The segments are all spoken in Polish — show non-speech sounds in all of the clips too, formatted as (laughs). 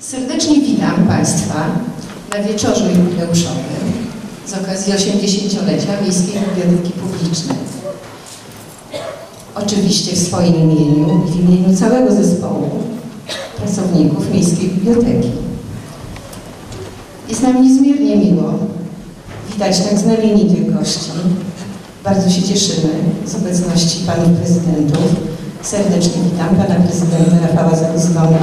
Serdecznie witam Państwa na wieczorze jubileuszowym z okazji 80-lecia Miejskiej Biblioteki Publicznej. Oczywiście w swoim imieniu i w imieniu całego zespołu pracowników Miejskiej Biblioteki. Jest nam niezmiernie miło witać tak znamienitych gości. Bardzo się cieszymy z obecności panów prezydentów. Serdecznie witam pana prezydenta Rafała Zaruzgona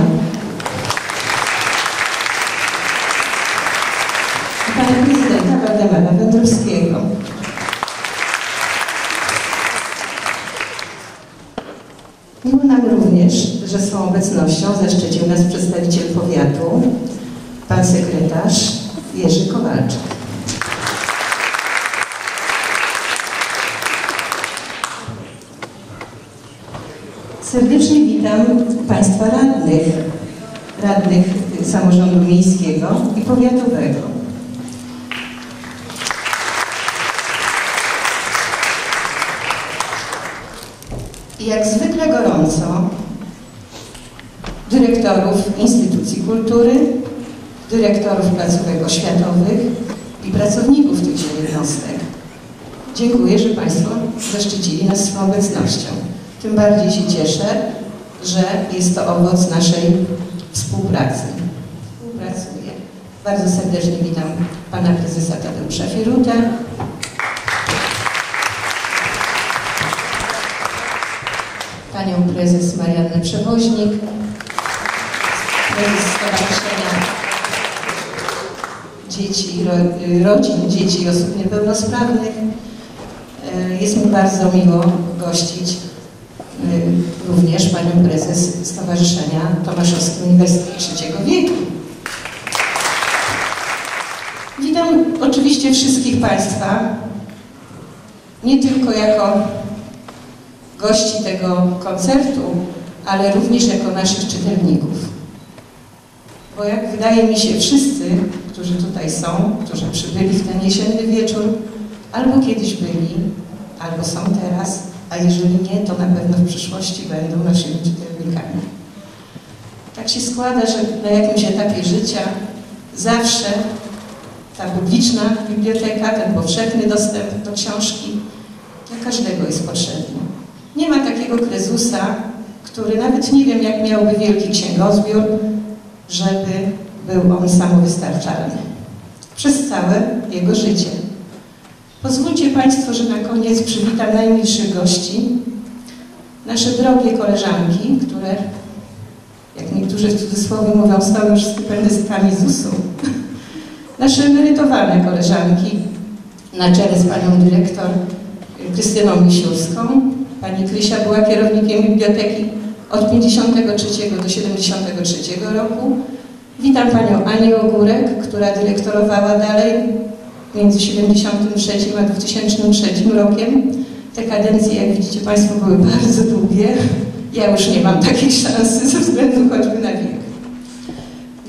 i pana prezydenta Waldemara Wędrowskiego. Miło nam również, że swą obecnością zaszczycił nas przedstawiciel powiatu, pan sekretarz Jerzy Kowalczyk. Serdecznie witam Państwa radnych, radnych samorządu miejskiego i powiatowego. Kultury, dyrektorów placówek oświatowych i pracowników tychże jednostek. Dziękuję, że Państwo zaszczycili nas swoją obecnością. Tym bardziej się cieszę, że jest to owoc naszej współpracy. Współpracuję. Bardzo serdecznie witam Pana Prezesa Tadeusza Fierutę, Panią Prezes Mariannę Przewoźnik, Stowarzyszenia Dzieci, ro, Rodzin Dzieci i Osób Niepełnosprawnych. Jest mi bardzo miło gościć również Panią Prezes Stowarzyszenia Tomaszowski Uniwersytet Trzeciego Wieku. Witam oczywiście wszystkich Państwa, nie tylko jako gości tego koncertu, ale również jako naszych czytelników. Bo jak wydaje mi się, wszyscy, którzy tutaj są, którzy przybyli w ten jesienny wieczór, albo kiedyś byli, albo są teraz, a jeżeli nie, to na pewno w przyszłości będą naszymi czytelnikami. Tak się składa, że na jakimś etapie życia zawsze ta publiczna biblioteka, ten powszechny dostęp do książki dla każdego jest potrzebny. Nie ma takiego krezusa, który nawet nie wiem, jak miałby wielki księgozbiór, żeby był on samowystarczalny przez całe jego życie. Pozwólcie Państwo, że na koniec przywitam najmilszych gości, nasze drogie koleżanki, które, jak niektórzy w cudzysłowie mówią, są już stypendystkami ZUS-u. Nasze emerytowane koleżanki, na czele z Panią Dyrektor Krystyną Misiurską. Pani Krysia była kierownikiem biblioteki od 53 do 73 roku. Witam Panią Anię Ogórek, która dyrektorowała dalej między 73 a 2003 rokiem. Te kadencje, jak widzicie Państwo, były (laughs) bardzo długie. Ja już nie mam takiej szansy ze względu choćby na wiek.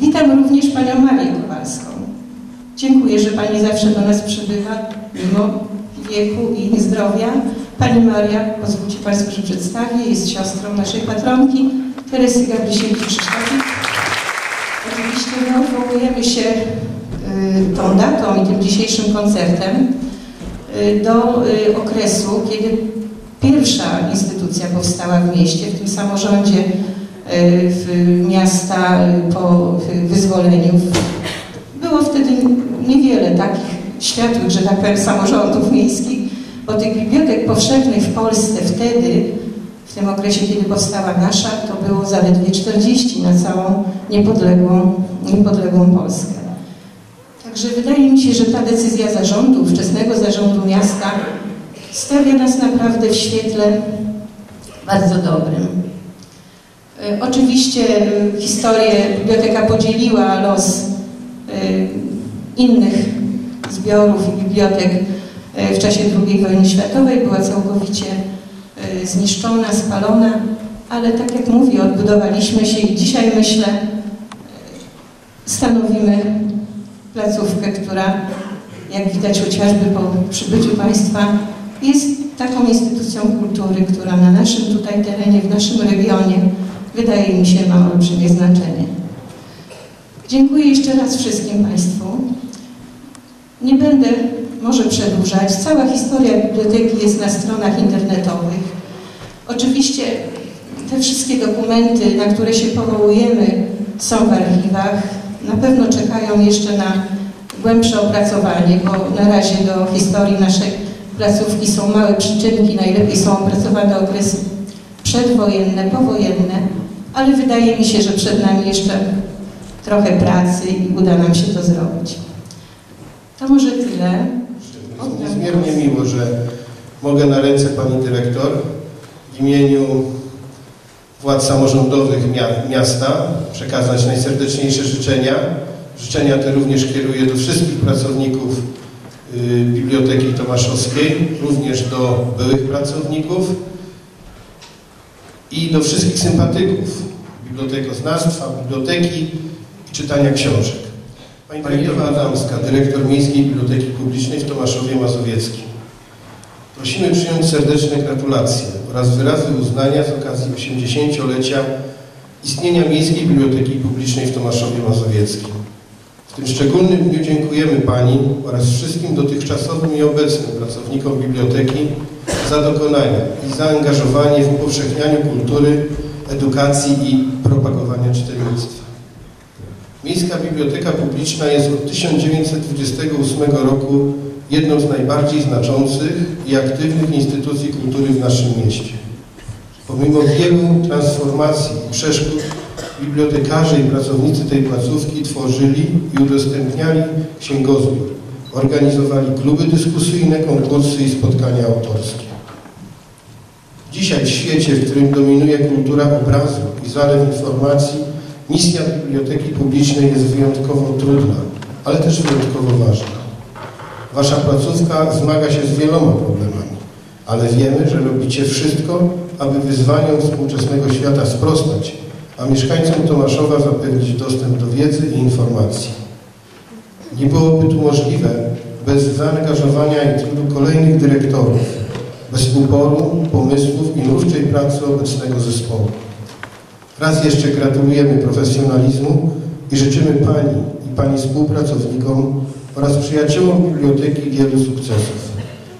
Witam również Panią Marię Kowalską. Dziękuję, że Pani zawsze do nas przybywa, mimo wieku i zdrowia. Pani Maria, pozwólcie Państwo, że przedstawię, jest siostrą naszej patronki, Teresy Gabrysiewicz-Krzysztofik. Oczywiście my odwołujemy się tą datą i tym dzisiejszym koncertem do okresu, kiedy pierwsza instytucja powstała w mieście, w tym samorządzie miasta po wyzwoleniu. Było wtedy niewiele takich światłych, że tak powiem, samorządów miejskich, bo tych bibliotek powszechnych w Polsce wtedy, w tym okresie, kiedy powstała nasza, to było zaledwie 40 na całą niepodległą, niepodległą Polskę. Także wydaje mi się, że ta decyzja zarządu, wczesnego zarządu miasta stawia nas naprawdę w świetle bardzo dobrym. Oczywiście historię biblioteka podzieliła los innych zbiorów i bibliotek w czasie II wojny światowej, była całkowicie zniszczona, spalona, ale tak jak mówię, odbudowaliśmy się i dzisiaj myślę, stanowimy placówkę, która, jak widać chociażby po przybyciu Państwa, jest taką instytucją kultury, która na naszym tutaj terenie, w naszym regionie, wydaje mi się, ma olbrzymie znaczenie. Dziękuję jeszcze raz wszystkim Państwu. Nie będę może przedłużać. Cała historia biblioteki jest na stronach internetowych. Oczywiście te wszystkie dokumenty, na które się powołujemy, są w archiwach. Na pewno czekają jeszcze na głębsze opracowanie, bo na razie do historii naszej placówki są małe przyczynki, najlepiej są opracowane okresy przedwojenne, powojenne, ale wydaje mi się, że przed nami jeszcze trochę pracy i uda nam się to zrobić. To może tyle. Jest niezmiernie miło, że mogę na ręce Pani Dyrektor w imieniu władz samorządowych miasta przekazać najserdeczniejsze życzenia. Życzenia te również kieruję do wszystkich pracowników y, Biblioteki Tomaszowskiej, również do byłych pracowników i do wszystkich sympatyków bibliotekoznawstwa, biblioteki i czytania książek. Pani Ewa Adamska, dyrektor Miejskiej Biblioteki Publicznej w Tomaszowie Mazowieckim. Prosimy przyjąć serdeczne gratulacje oraz wyrazy uznania z okazji 80-lecia istnienia Miejskiej Biblioteki Publicznej w Tomaszowie Mazowieckim. W tym szczególnym dniu dziękujemy Pani oraz wszystkim dotychczasowym i obecnym pracownikom biblioteki za dokonania i zaangażowanie w upowszechnianiu kultury, edukacji i propagowania czytelnictwa. Miejska Biblioteka Publiczna jest od 1928 roku jedną z najbardziej znaczących i aktywnych instytucji kultury w naszym mieście. Pomimo wielu transformacji i przeszkód, bibliotekarze i pracownicy tej placówki tworzyli i udostępniali księgozbiór, organizowali kluby dyskusyjne, konkursy i spotkania autorskie. Dzisiaj w świecie, w którym dominuje kultura obrazu i zalew informacji, misja Biblioteki Publicznej jest wyjątkowo trudna, ale też wyjątkowo ważna. Wasza placówka zmaga się z wieloma problemami, ale wiemy, że robicie wszystko, aby wyzwaniom współczesnego świata sprostać, a mieszkańcom Tomaszowa zapewnić dostęp do wiedzy i informacji. Nie byłoby to możliwe bez zaangażowania i trudu kolejnych dyrektorów, bez uporu, pomysłów i mówczej pracy obecnego zespołu. Raz jeszcze gratulujemy profesjonalizmu i życzymy Pani i Pani współpracownikom oraz przyjaciołom biblioteki wielu sukcesów,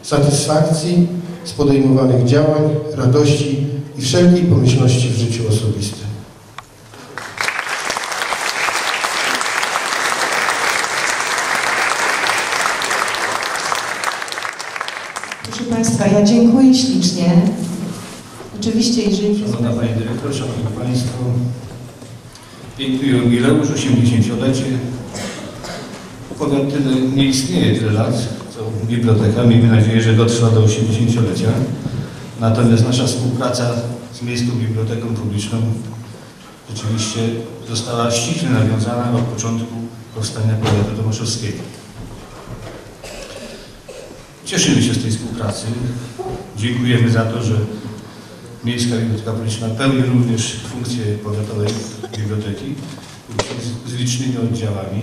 satysfakcji z podejmowanych działań, radości i wszelkiej pomyślności w życiu osobistym. Proszę Państwa, ja dziękuję ślicznie. Oczywiście, jeżeli... Szanowna Pani Dyrektor, Szanowni Państwo, piękny jubileusz, 80-lecie powiat tyle nie istnieje tyle lat, co biblioteka. Miejmy nadzieję, że dotrwa do 80-lecia. Natomiast nasza współpraca z Miejską Biblioteką Publiczną rzeczywiście została ściśle nawiązana od początku powstania powiatu tomaszowskiego. Cieszymy się z tej współpracy. Dziękujemy za to, że Miejska Biblioteka Publiczna pełni również funkcję powiatowej biblioteki z licznymi oddziałami.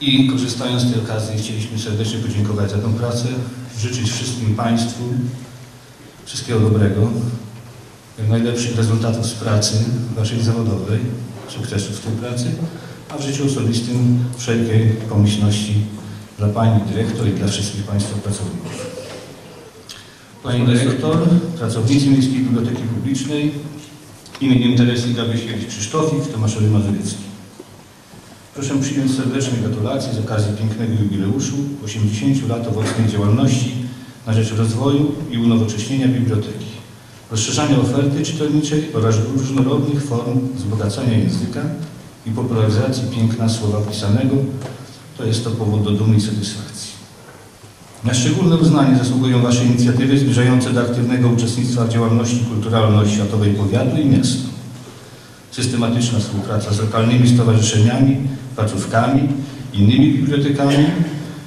I korzystając z tej okazji chcieliśmy serdecznie podziękować za tę pracę, życzyć wszystkim Państwu wszystkiego dobrego, najlepszych rezultatów z pracy Waszej zawodowej, sukcesów w tej pracy, a w życiu osobistym wszelkiej pomyślności dla Pani Dyrektor i dla wszystkich Państwa pracowników. Pani Dyrektor, pracownicy Miejskiej Biblioteki Publicznej imieniem Teresy Gabysiewicz Krzysztofik w Tomaszowie. Proszę przyjąć serdeczne gratulacje z okazji pięknego jubileuszu 80 lat owocnej działalności na rzecz rozwoju i unowocześnienia biblioteki, rozszerzania oferty czytelniczej oraz różnorodnych form wzbogacania języka i popularyzacji piękna słowa pisanego. To jest to powód do dumy i satysfakcji. Na szczególne uznanie zasługują Wasze inicjatywy zbliżające do aktywnego uczestnictwa w działalności kulturalno-oświatowej powiatu i miasta. Systematyczna współpraca z lokalnymi stowarzyszeniami placówkami, innymi bibliotekami,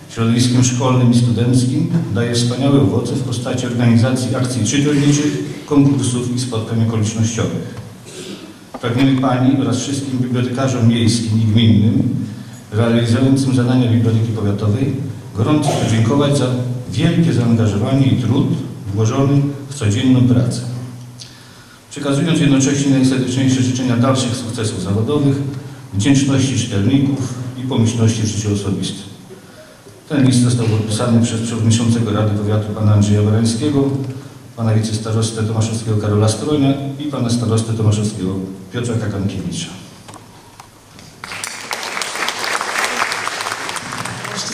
środowiskiem szkolnym i studenckim daje wspaniałe owoce w postaci organizacji akcji czytelniczych, konkursów i spotkań okolicznościowych. Pragniemy Pani oraz wszystkim bibliotekarzom miejskim i gminnym realizującym zadania Biblioteki Powiatowej gorąco podziękować za wielkie zaangażowanie i trud włożony w codzienną pracę. Przekazując jednocześnie najserdeczniejsze życzenia dalszych sukcesów zawodowych, wdzięczności czytelników i pomyślności w życiu osobistym. Ten list został podpisany przez przewodniczącego Rady Powiatu pana Andrzeja Barańskiego, pana wicestarostę Tomaszowskiego Karola Stronia i pana starostę Tomaszowskiego Piotra Kakankiewicza.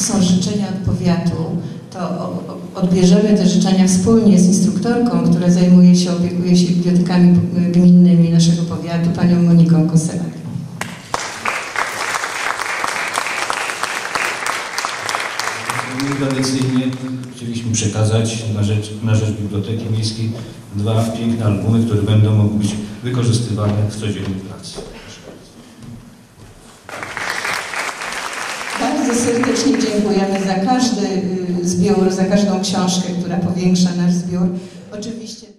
Są życzenia od powiatu, to odbierzemy te życzenia wspólnie z instruktorką, która zajmuje się, opiekuje się bibliotekami gminnymi naszego powiatu, panią Moniką Koselak. Tradycyjnie chcieliśmy przekazać na rzecz, na rzecz Biblioteki Miejskiej dwa piękne albumy, które będą mogły być wykorzystywane w codziennej pracy. Serdecznie dziękujemy za każdy y, zbiór, za każdą książkę, która powiększa nasz zbiór. Oczywiście.